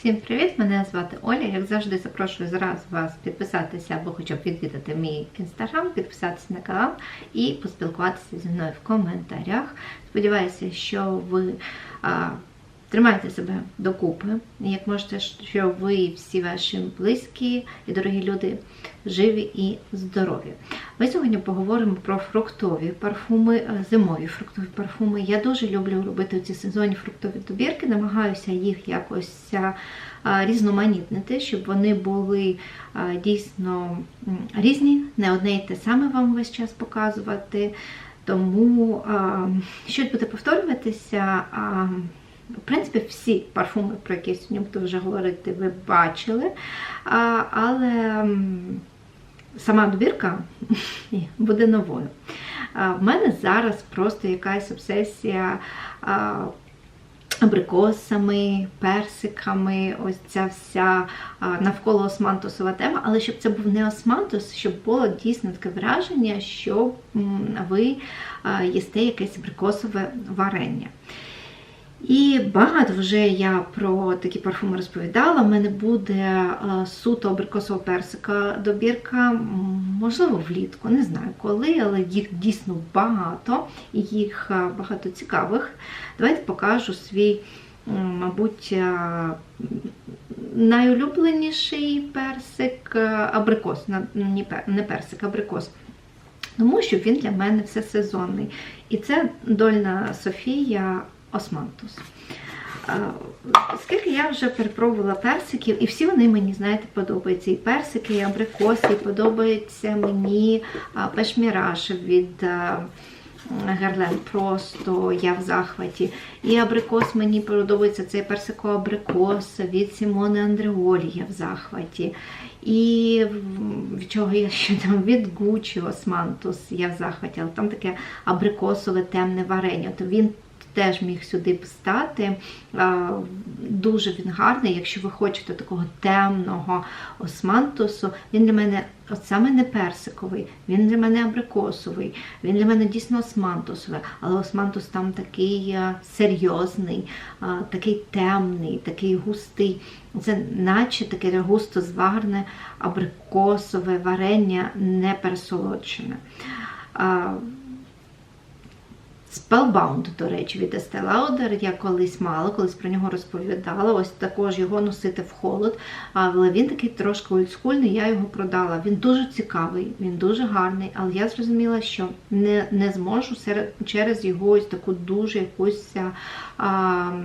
Всім привіт! Мене звати Оля. Як завжди, запрошую зараз вас підписатися або хоча б відвідати мій інстаграм, підписатися на канал і поспілкуватися зі мною в коментарях. Сподіваюся, що ви а, тримаєте себе докупи. Як можете, що ви всі ваші близькі і дорогі люди живі і здорові. Ми сьогодні поговоримо про фруктові парфуми, е, зимові фруктові парфуми. Я дуже люблю робити ці сезонні фруктові добірки, намагаюся їх якось е, різноманітнити, щоб вони були е, дійсно різні, не одне і те саме вам весь час показувати. Тому щось буде повторюватися. В принципі, всі парфуми, про які сьогодні буду вже говорити, ви бачили. А, Але сама добірка буде новою. А, В мене зараз просто якась обсесія а, абрикосами, персиками, ось ця вся навколо османтусова тема, але щоб це був не османтус, щоб було дійсно таке враження, що ви їсте якесь абрикосове варення. І багато вже я про такі парфуми розповідала. У мене буде е, суто абрикосова персика добірка, можливо, влітку, не знаю коли, але їх дійсно багато, і їх е, багато цікавих. Давайте покажу свій, мабуть, е, найулюбленіший персик абрикос, пер- не персик, абрикос. Тому що він для мене всесезонний. І це дольна Софія Османтус. Е, Скільки я вже перепробувала персиків, і всі вони мені, знаєте, подобаються. І персики, і абрикоси, і подобається мені пешміраж від Герлен. Просто я в захваті. І абрикос мені подобається цей персико-абрикос від Сімони Андреолі, я в захваті. І від чого я ще там від Гуччі Османтус, я в захваті, але там таке абрикосове темне варення. То він теж міг сюди б стати. Дуже він гарний, якщо ви хочете такого темного османтусу, він для мене от саме не персиковий, він для мене абрикосовий, він для мене дійсно османтусовий, але османтус там такий серйозний, такий темний, такий густий. Це наче таке густо зварне абрикосове варення, не пересолоджене. Spellbound, до речі, від Estee Lauder. Я колись мала, колись про нього розповідала. Ось також його носити в холод. Але він такий трошки олдскульний, я його продала. Він дуже цікавий, він дуже гарний, але я зрозуміла, що не, не зможу серед, через його ось таку дуже якусь а,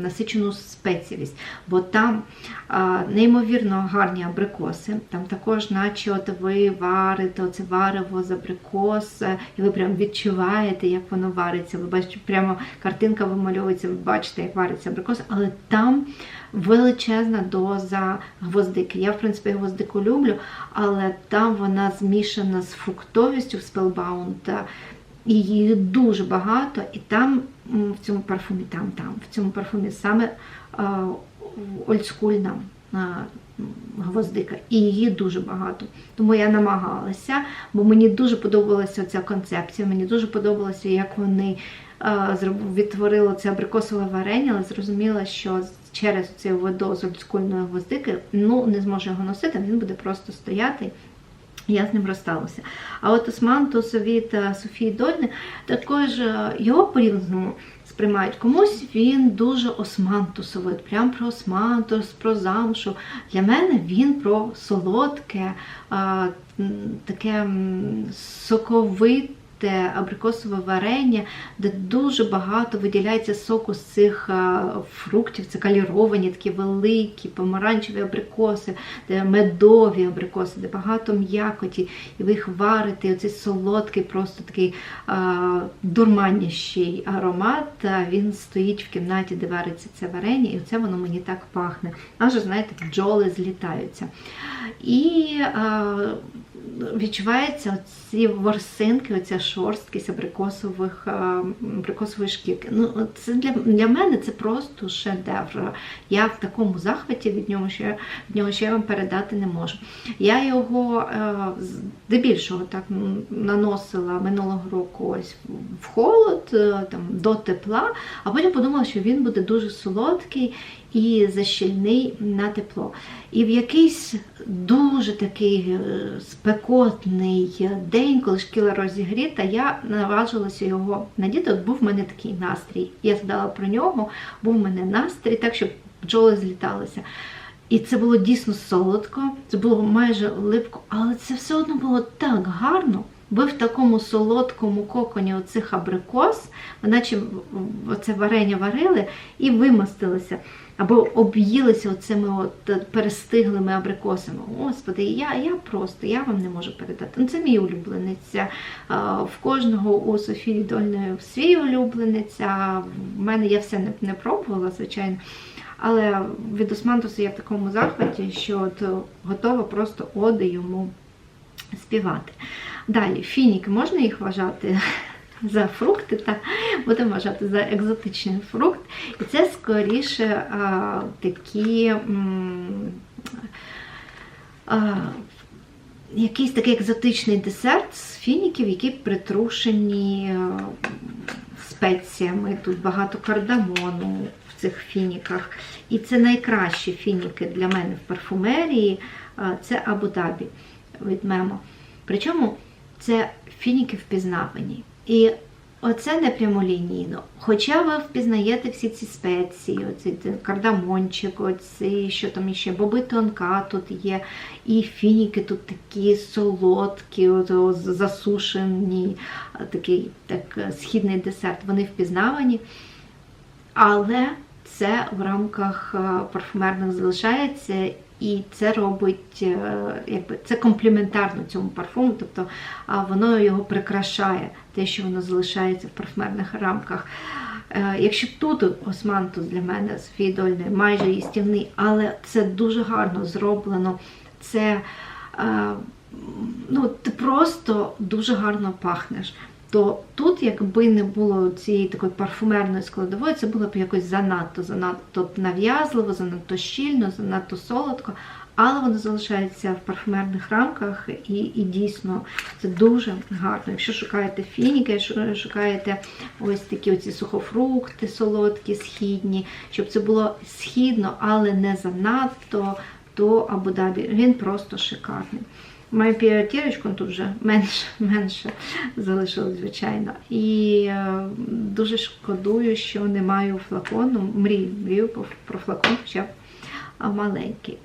насичену спеціальність. Бо там а, неймовірно гарні абрикоси. Там також, наче от ви варите оце варево з абрикос, і ви прям відчуваєте, як воно вариться. Бачите, прямо картинка вимальовується, ви бачите, як вариться абрикос, але там величезна доза гвоздики. Я, в принципі, гвоздику люблю, але там вона змішана з фруктовістю в Spellbound. І її дуже багато, і там в цьому парфумі, там, там, в цьому парфумі саме е, олдскульна е, гвоздика, і її дуже багато. Тому я намагалася, бо мені дуже подобалася ця концепція, мені дуже подобалося, як вони е, відтворили це абрикосове варення, але зрозуміла, що через цю дозу олдскульної гвоздики ну, не зможу його носити, він буде просто стояти. Я з ним розсталася. А от Османтус від е, Софії Дольни також е, його по-різному сприймають. Комусь він дуже османтусовий, прям про османтус, про замшу. Для мене він про солодке, таке м, соковите. Абрикосове варення, де дуже багато виділяється соку з цих е, фруктів, це каліровані, такі великі, помаранчеві абрикоси, де медові абрикоси, де багато м'якоті, і ви їх варите, і оцей солодкий, просто такий а, дурманящий аромат. а, Він стоїть в кімнаті, де вариться це варення, і це воно мені так пахне. Аж, знаєте, бджоли злітаються. І а, відчувається ці ворсинки, оця шорсткість абрикосових, а, абрикосової шкірки. Ну, це для, для мене це просто шедевр. Я в такому захваті від нього, я, від нього, я вам передати не можу. Я його е, здебільшого так наносила минулого року ось в холод, е, там, до тепла, а потім подумала, що він буде дуже солодкий. і защільний на тепло. І в якийсь дуже такий е, спекотний день, коли шкіла розігріта, я наважилася його надіти. От був в мене такий настрій. Я згадала про нього, був в мене настрій, так щоб бджоли зліталися. І це було дійсно солодко, це було майже липко, але це все одно було так гарно. Ви в такому солодкому коконі оцих абрикос, наче оце варення варили і вимостилися, або об'їлися оцими от перестиглими абрикосами. Господи, я я просто я вам не можу передати. Ну, Це мій улюбленець. В кожного у Софії Дольної свій улюбленець. а В мене я все не, не пробувала, звичайно. Але від османтусу я в такому захваті, що от готова просто оди йому співати. Далі, фініки, можна їх вважати за фрукти, та будемо вважати за екзотичний фрукт. І це скоріше а, такі а, якийсь такий екзотичний десерт з фініків, які притрушені спеціями. Тут багато кардамону в цих фініках. І це найкращі фініки для мене в парфумерії. Це Абу-Дабі від Мемо. Причому це фініки впізнавані. І оце не прямолінійно. Хоча ви впізнаєте всі ці спеції, оцей кардамончик, оці, що там ще, боби тонка тут є, і фініки тут такі солодкі, засушені, такий так, східний десерт, вони впізнавані. Але це в рамках парфумерних залишається. І це робить, якби це компліментарно цьому парфуму, тобто воно його прикрашає, те, що воно залишається в парфумерних рамках. Якщо тут османтус для мене з фідольний, майже їстівний, але це дуже гарно зроблено. Це ну, ти просто дуже гарно пахнеш то тут, якби не було цієї такої парфумерної складової, це було б якось занадто, занадто нав'язливо, занадто щільно, занадто солодко, але воно залишається в парфумерних рамках і і дійсно це дуже гарно. Якщо шукаєте фініки, шукаєте ось такі оці сухофрукти, солодкі, східні, щоб це було східно, але не занадто, то Абу-Дабі, він просто шикарний. Маю п'ятірочку, тут вже менше менше залишилось, звичайно. І е, дуже шкодую, що не маю флакону. Мрію, мрію про флакон, хоча маленький.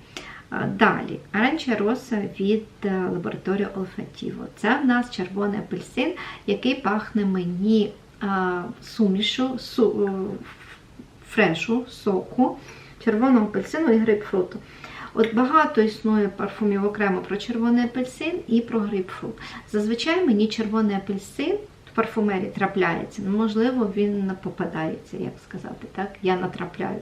Далі, аранча роса від е, лабораторії Olfativo. Це в нас червоний апельсин, який пахне мені сумішу, су, е, фрешу, соку, червоного апельсину і грейпфруту. От багато існує парфумів окремо про червоний апельсин і про грейпфрут. Зазвичай мені червоний апельсин в парфумері трапляється. Ну, можливо, він попадається, як сказати, так? Я натрапляю.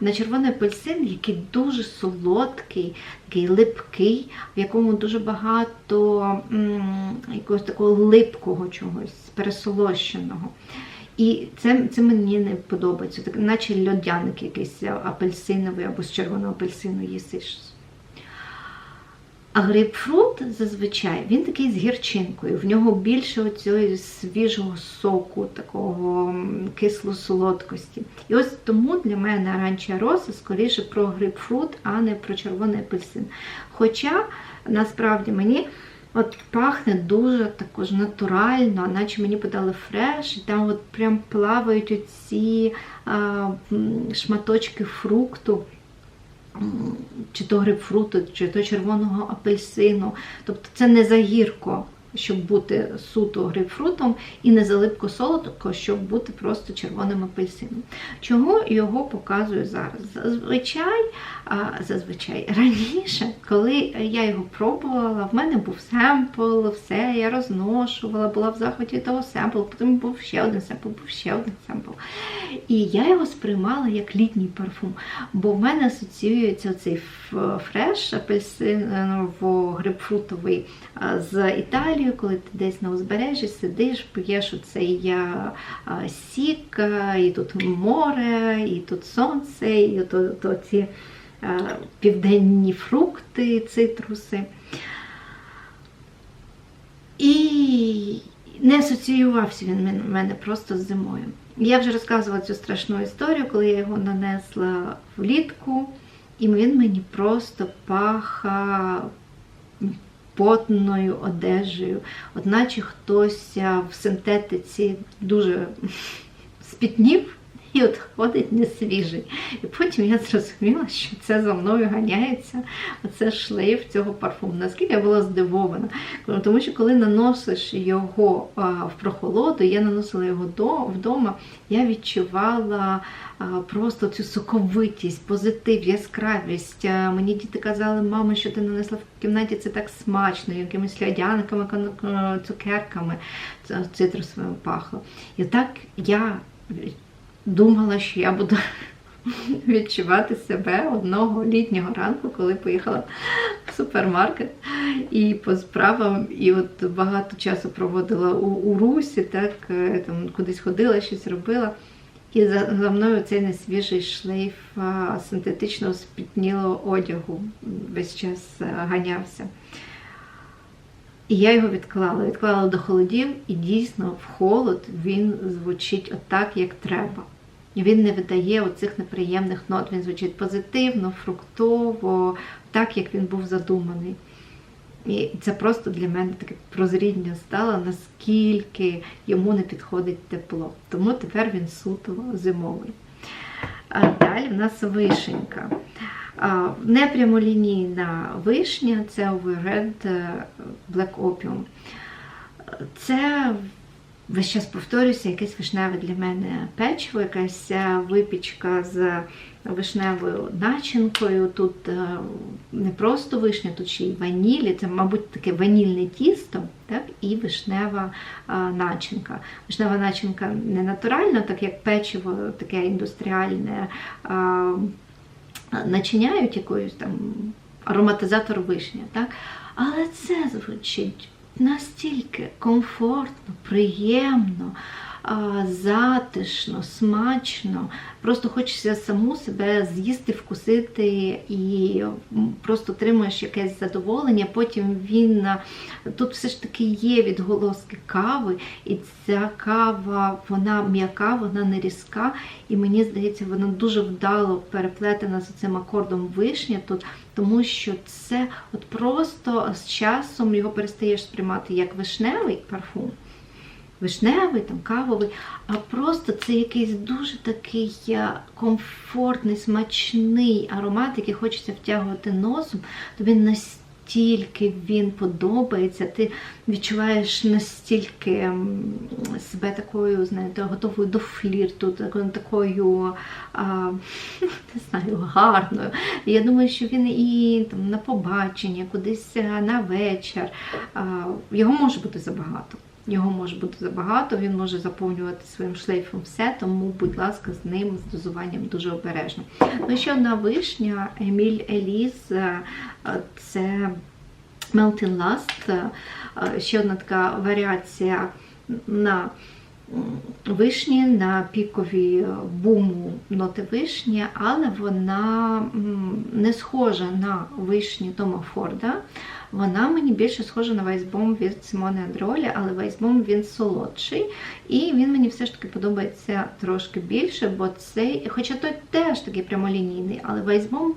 На червоний апельсин, який дуже солодкий, такий липкий, в якому дуже багато м якогось такого липкого чогось, пересолощеного. І це це мені не подобається, так, наче льодяник якийсь апельсиновий або з червоного апельсину їсиш. А грейпфрут зазвичай він такий з гірчинкою. В нього більше оцього свіжого соку, такого кисло-солодкості. І ось тому для мене аранча роса скоріше про грейпфрут, а не про червоний апельсин. Хоча насправді мені. От пахне дуже також натурально, наче мені подали фреш, і там от прям плавають оці а, шматочки фрукту, чи то грейпфруту, чи то червоного апельсину. Тобто це не загірко щоб бути суто грейпфрутом, і не залипко солодко, щоб бути просто червоним апельсином. Чого його показую зараз? Зазвичай, зазвичай раніше, коли я його пробувала, в мене був семпл, все, я розношувала, була в захваті того семплу, потім був ще один семпл, був ще один семпл. І я його сприймала як літній парфум, бо в мене асоціюється цей фреш апельсиново-грейпфрутовий з Італії. Італію, коли ти десь на узбережжі сидиш, п'єш оцей сік, і тут море, і тут сонце, і тут ці південні фрукти, цитруси. І не асоціювався він в мене просто з зимою. Я вже розказувала цю страшну історію, коли я його нанесла влітку, і він мені просто паха потною одежею, одначе хтось в синтетиці дуже спітнів. І от ходить не свіжий. І потім я зрозуміла, що це за мною ганяється оце шлейф цього парфуму. Наскільки я була здивована. Тому що коли наносиш його в прохолоду, я наносила його вдома, я відчувала просто цю соковитість, позитив, яскравість. Мені діти казали, мама, що ти нанесла в кімнаті, це так смачно, якимись лядяниками, цукерками, цитрусовим пахло. І так я думала, що я буду відчувати себе одного літнього ранку, коли поїхала в супермаркет і по справам, і от багато часу проводила у, у Русі, так, е, там кудись ходила, щось робила. І за, за мною цей несвіжий шлейф а, синтетичного спітнілого одягу весь час а, ганявся. І я його відклала. Відклала до холодів, і дійсно в холод він звучить отак, як треба. Він не видає оцих неприємних нот. Він звучить позитивно, фруктово, так, як він був задуманий. І це просто для мене таке прозріння стало, наскільки йому не підходить тепло. Тому тепер він суто зимовий. А Далі в нас вишенька. Непрямолінійна вишня це Overhead Black Opium. Це весь час повторюся, якесь вишневе для мене печиво, якась е, випічка з вишневою начинкою. Тут е, не просто вишня, тут ще й ванілі, це, мабуть, таке ванільне тісто так, і вишнева е, начинка. Вишнева начинка не натуральна, так як печиво таке індустріальне начиняють якоюсь там ароматизатор вишня. Так? Але це звучить настільки комфортно, приємно, затишно, смачно. Просто хочеться саму себе з'їсти, вкусити і просто отримуєш якесь задоволення. Потім він тут все ж таки є відголоски кави, і ця кава, вона м'яка, вона не різка. І мені здається, вона дуже вдало переплетена з цим акордом вишня тут, тому що це от просто з часом його перестаєш сприймати як вишневий парфум вишневий, там кавовий, а просто це якийсь дуже такий е, комфортний, смачний аромат, який хочеться втягувати носом, тобі настільки він подобається, ти відчуваєш настільки себе такою, знаєте, готовою до флірту, такою а, не знаю, гарною. Я думаю, що він і там, на побачення, кудись е, на вечір. А, Його може бути забагато. Його може бути забагато, він може заповнювати своїм шлейфом все, тому, будь ласка, з ним, з дозуванням дуже обережно. Ну, ще одна вишня, Еміль Еліз, е, це Melting Last, е, ще одна така варіація на вишні, на пікові буму ноти вишні, але вона не схожа на вишні Тома Форда. Вона мені більше схожа на вайсбом від Симони Андролі, але вайсбом він солодший. І він мені все ж таки подобається трошки більше, бо цей, хоча той теж такий прямолінійний, але вайсбом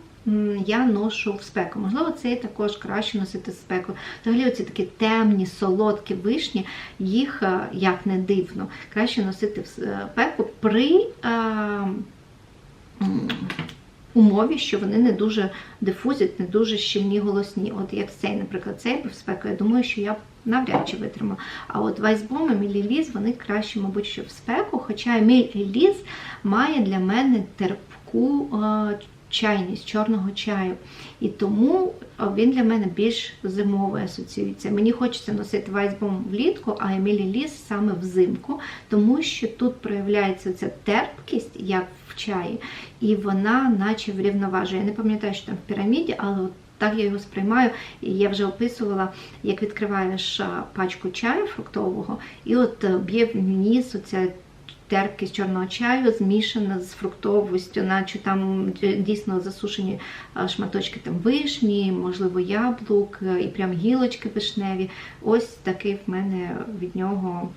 я ношу в спеку. Можливо, цей також краще носити в спеку. Взагалі, оці такі темні, солодкі вишні, їх, е, як не дивно, краще носити в спеку при. А, умові, що вони не дуже дифузять, не дуже щільні голосні. От як цей, наприклад, цей був спеку, я думаю, що я навряд чи витримала. А от Вайсбом, Емілі Ліз, вони краще, мабуть, що в спеку. Хоча Еміль Ліз має для мене терпку чайність чорного чаю. І тому він для мене більш зимовий асоціюється. Мені хочеться носити вайсбом влітку, а Емілі Ліс саме взимку, тому що тут проявляється ця терпкість, як в чаї, і вона наче врівноважує. Я не пам'ятаю, що там в піраміді, але от так я його сприймаю, і я вже описувала, як відкриваєш пачку чаю фруктового, і от е, б'є в ніс оця терпкість чорного чаю змішана з фруктовістю, наче там дійсно засушені шматочки там вишні, можливо, яблук, і прям гілочки вишневі. Ось такий в мене від нього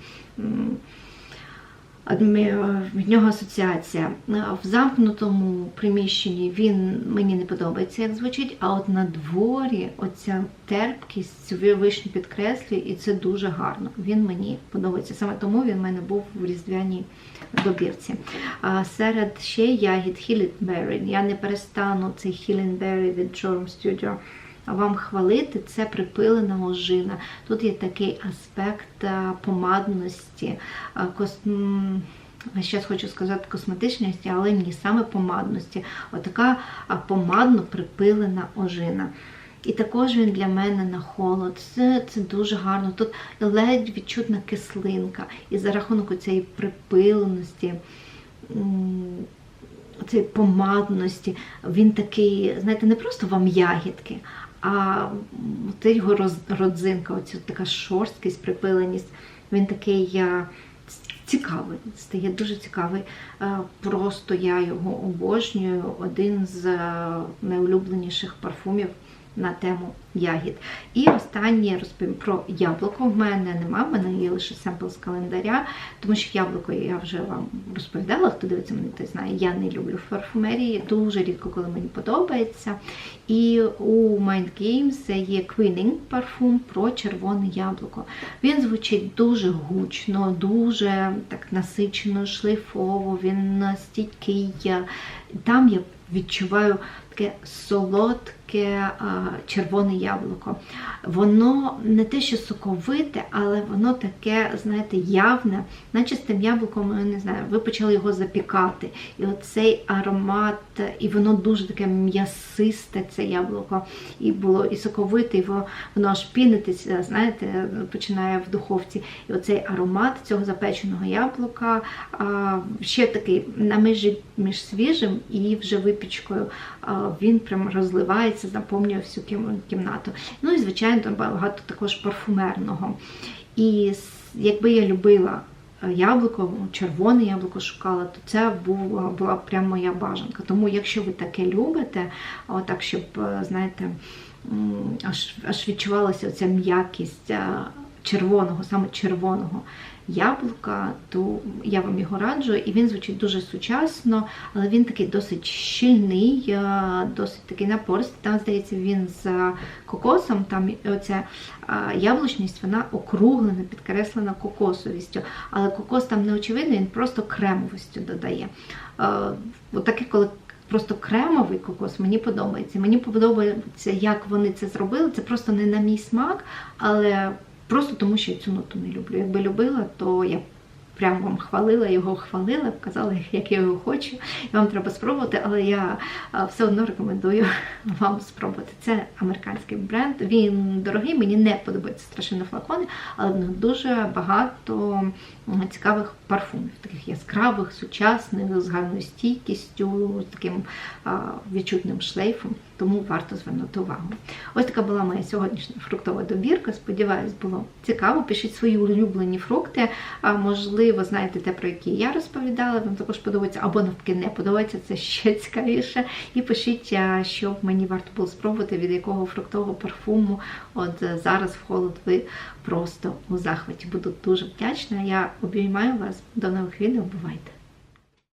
від нього асоціація. В замкнутому приміщенні він мені не подобається, як звучить, а от на дворі оця терпкість цю вишню підкреслює, і це дуже гарно. Він мені подобається. Саме тому він в мене був в різдвяній добірці. А серед ще ягід Hillenberry. Я не перестану цей Hillenberry від Jorum Studio вам хвалити, це припилена ожина. Тут є такий аспект помадності, зараз хочу сказати косметичності, але ні, саме помадності. Отака помадно припилена ожина. І також він для мене на холод. Це, це дуже гарно. Тут ледь відчутна кислинка. І за рахунок цієї припиленості, цієї помадності, він такий, знаєте, не просто вам ягідки, а це його роз- родзинка, оця така шорсткість, припиленість. Він такий я цікавий, стає дуже цікавий. Е, Просто я його обожнюю. Один з е, найулюбленіших парфумів на тему ягід. І останнє розповім про яблуко. В мене нема, в мене є лише семпл з календаря, тому що яблуко я вже вам розповідала, хто дивиться мене, той знає, я не люблю в парфумерії, дуже рідко, коли мені подобається. І у Mind Games є Queening парфум про червоне яблуко. Він звучить дуже гучно, дуже так насичено, шлейфово, він стійкий. Там я відчуваю таке солодке червоне яблуко. Воно не те, що соковите, але воно таке, знаєте, явне, наче з тим яблуком, я не знаю, ви почали його запікати. І оцей аромат, і воно дуже таке м'ясисте, це яблуко, і було і соковите, і воно, воно аж пінитися, знаєте, починає в духовці. І оцей аромат цього запеченого яблука ще такий на межі між свіжим і вже випічкою. Він прям розливається, наповнює всю кімнату. Ну і, звичайно, багато також парфумерного. І якби я любила е, яблуко, червоне яблуко шукала, то це була, була прям моя бажанка. Тому, якщо ви таке любите, отак, щоб, е, знаєте, аж, аж відчувалася ця м'якість е, червоного, саме червоного яблука, то я вам його раджу. І він звучить дуже сучасно, але він такий досить щільний, е, досить такий напористий. Там, здається, він з кокосом, там оця е, яблучність, вона округлена, підкреслена кокосовістю. Але кокос там не очевидний, він просто кремовістю додає. Е, Отаке, коли просто кремовий кокос мені подобається. Мені подобається, як вони це зробили. Це просто не на мій смак, але просто тому, що я цю ноту не люблю. Якби любила, то я прям вам хвалила, його хвалила, показала, як я його хочу. І вам треба спробувати, але я все одно рекомендую вам спробувати. Це американський бренд. Він дорогий, мені не подобаються страшенно флакони, але в них дуже багато цікавих парфумів, таких яскравих, сучасних, з гарною стійкістю, з таким відчутним шлейфом. Тому варто звернути увагу. Ось така була моя сьогоднішня фруктова добірка. Сподіваюсь, було цікаво. Пишіть свої улюблені фрукти. А можливо, знаєте те, про які я розповідала. Вам також подобається, або навпаки не подобається, це ще цікавіше. І пишіть, що мені варто було спробувати, від якого фруктового парфуму. От е, зараз в холод ви просто у захваті. Буду дуже вдячна. Я обіймаю вас. До нових відео. Бувайте!